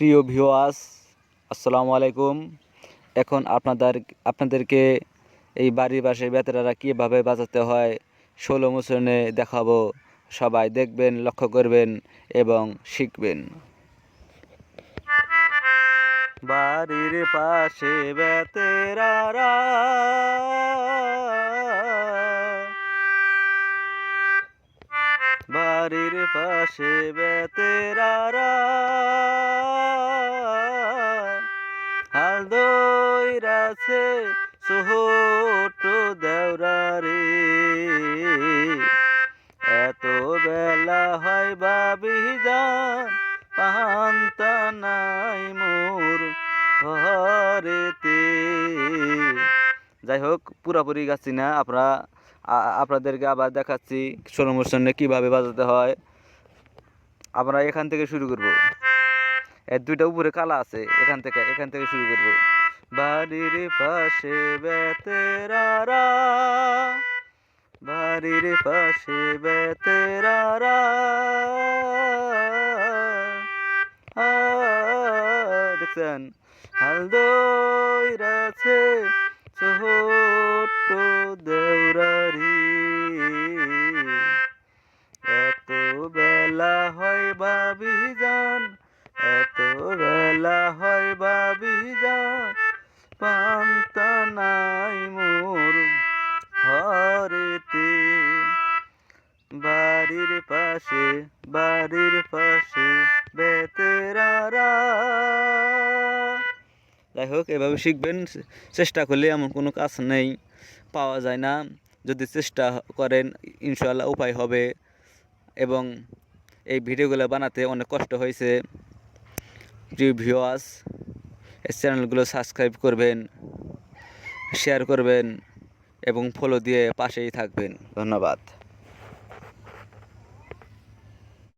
প্রিয় ভিওয়াস আসসালামু আলাইকুম। এখন আপনাদের, আপনাদেরকে এই বাড়ির পাশে বেতেরারা কীভাবে বাজাতে হয় ষোলো মোচনে দেখাবো। সবাই দেখবেন, লক্ষ্য করবেন এবং শিখবেন। বাড়ির পাশে বেতেরারা বাড়ির পাশে বেতেরারা দইরাছে ছোট দেওরারে। এত বেলা হয় বাবি যান, পান্তা নাই মোর ঘরেতে। যাই হোক, পুরাপুরি গাছি না আপনারা আপনাদেরকে আবার দেখাচ্ছি ষোলো মোশনে কীভাবে বাজাতে হয়। আমরা এখান থেকে শুরু করব। এর দুইটা উপরে কালা আছে, এখান থেকে এখান থেকে শুরু করব। বাড়ির পাশে বেতেরারা বাড়ির পাশে বেতেরারা আ, দেখছেন? হাল দইরাছে ছোট দেউরারি। এত বেলা হয় বাবি পান্তা নাই মোর ঘরেতে। বাড়ির পাশে বাড়ির পাশে বেতেরারা। যাই হোক এভাবে শিখবেন চেষ্টা করলে এমন কোনো কাজ নেই, পাওয়া যায় না। যদি চেষ্টা করেন ইনশাল্লাহ উপায় হবে। এবং এই ভিডিওগুলো বানাতে অনেক কষ্ট হয়েছে। প্রিয় ভিওয়াস এই চ্যানেলগুলো সাবস্ক্রাইব করবেন। শেয়ার করবেন এবং ফলো দিয়ে পাশেই থাকবেন। ধন্যবাদ।